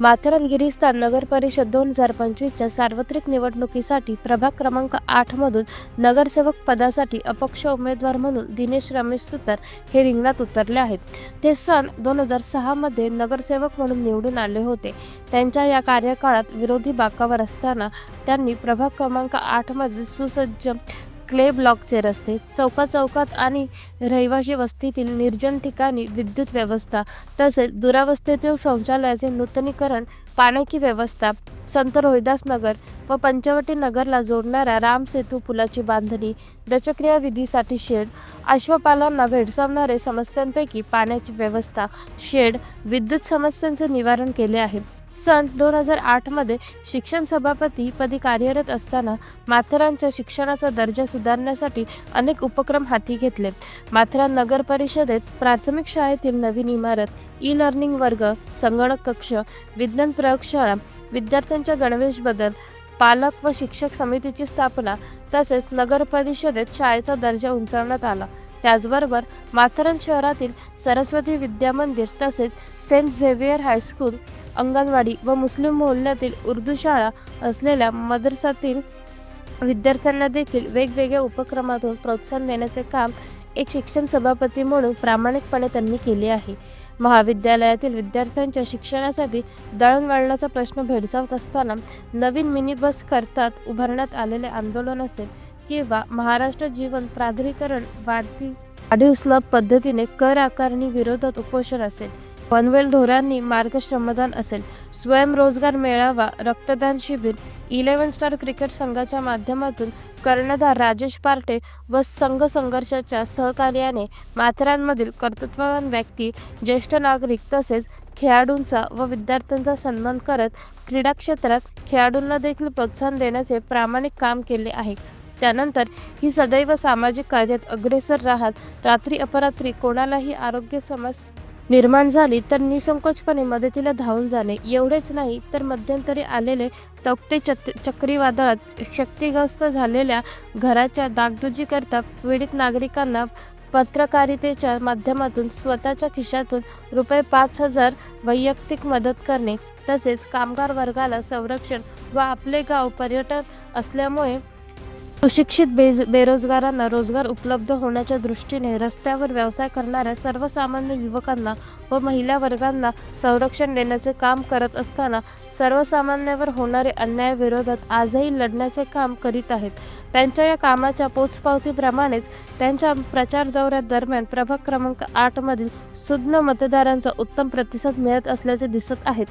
माथेरान गिरिस्तान नगर परिषद दोन हजार पंचवीसच्या सार्वत्रिक निवडणुकीसाठी प्रभाग क्रमांक आठमधून नगरसेवक पदासाठी अपक्ष उमेदवार म्हणून दिनेश रमेश सुतार हे रिंगणात उतरले आहेत. ते सन दोन हजार सहामध्ये नगरसेवक म्हणून निवडून आले होते. त्यांच्या या कार्यकाळात विरोधी बाकावर असताना त्यांनी प्रभाग क्रमांक आठमधील सुसज्ज क्ले ब्लॉकचे रस्ते चौका चौकात आणि रहिवासी वस्तीतील निर्जन ठिकाणी विद्युत व्यवस्था तसेच दुरावस्थेतील शौचालयाचे नूतनीकरण पाण्याची व्यवस्था संत रोहिदास नगर व पंचवटी नगरला जोडणाऱ्या राम सेतू पुलाची बांधणी दशक्रिया विधीसाठी शेड अश्वपालांना भेडसावणारे समस्यांपैकी पाण्याची व्यवस्था शेड विद्युत समस्यांचे निवारण केले आहे. सन दोन हजार आठमध्ये शिक्षण सभापती पदी कार्यरत असताना माथेरानच्या शिक्षणाचा दर्जा सुधारण्यासाठी अनेक उपक्रम हाती घेतले. माथेरान नगर परिषदेत प्राथमिक शाळेतील नवीन इमारत ई लर्निंग वर्ग संगणक कक्ष विज्ञान प्रयोगशाळा विद्यार्थ्यांच्या गणवेश बदल पालक व शिक्षक समितीची स्थापना तसेच नगर परिषदेत शाळेचा दर्जा उंचावण्यात आला. त्याचबरोबर माथेरान शहरातील सरस्वती विद्या मंदिर तसेच सेंट झेवियर हायस्कूल अंगणवाडी व मुस्लिम मोहल्ल्यातील उर्दू शाळा असलेल्या मदरसातील विद्यार्थ्यांना देखील वेगवेगळ्या उपक्रमातून प्रोत्साहन देण्याचे काम एक शिक्षण सभापती म्हणून प्रामाणिकपणे त्यांनी केले आहे. महाविद्यालयातील विद्यार्थ्यांच्या शिक्षणासाठी दळणवळणाचा प्रश्न भेडसावत असताना नवीन मिनी बस करतात उभारण्यात आलेले आंदोलन असेल किंवा महाराष्ट्र जीवन प्राधिकरण वाढती वाढीव स्लब पद्धतीने कर आकारणी विरोधात उपोषण असेल. पनवेल धोरांनी मार्ग श्रमदान असेल स्वयंरोजगार मेळावा रक्तदान शिबिर इलेव्हन स्टार क्रिकेट संघाच्या माध्यमातून कर्णधार राजेश पार्टे व संघ संघर्षाच्या सहकार्याने माथेरानमधील कर्तृत्ववान व्यक्ती ज्येष्ठ नागरिक तसेच खेळाडूंचा व विद्यार्थ्यांचा सन्मान करत क्रीडा क्षेत्रात खेळाडूंना देखील प्रोत्साहन देण्याचे प्रामाणिक काम केले आहे. त्यानंतर ही सदैव सामाजिक कार्यात अग्रेसर राहत रात्री अपरात्री कोणालाही आरोग्य समस्या निर्माण झाली तर निसंकोचपणे मदतीला धावून जाणे. एवढेच नाही तर मध्यंतरी आलेले तौक्ते चत चक्रीवादळात शक्तिग्रस्त झालेल्या घराच्या दागदुजीकरता पीडित नागरिकांना पत्रकारितेच्या माध्यमातून स्वतःच्या खिशातून रुपये पाच हजार वैयक्तिक मदत करणे तसेच कामगार वर्गाला संरक्षण व आपले गाव पर्यटन असल्यामुळे सुशिक्षित बेज बेरोजगारांना रोजगार उपलब्ध होण्याच्या दृष्टीने रस्त्यावर व्यवसाय करणाऱ्या सर्वसामान्य युवकांना व महिला वर्गांना संरक्षण देण्याचे काम करत असताना सर्वसामान्यावर होणारे अन्यायाविरोधात आजही लढण्याचे काम करीत आहेत. त्यांच्या या कामाच्या पोचपावतीप्रमाणेच त्यांच्या प्रचार दौऱ्यादरम्यान प्रभाग क्रमांक आठमधील सुज्ञ मतदारांचा उत्तम प्रतिसाद मिळत असल्याचे दिसत आहेत.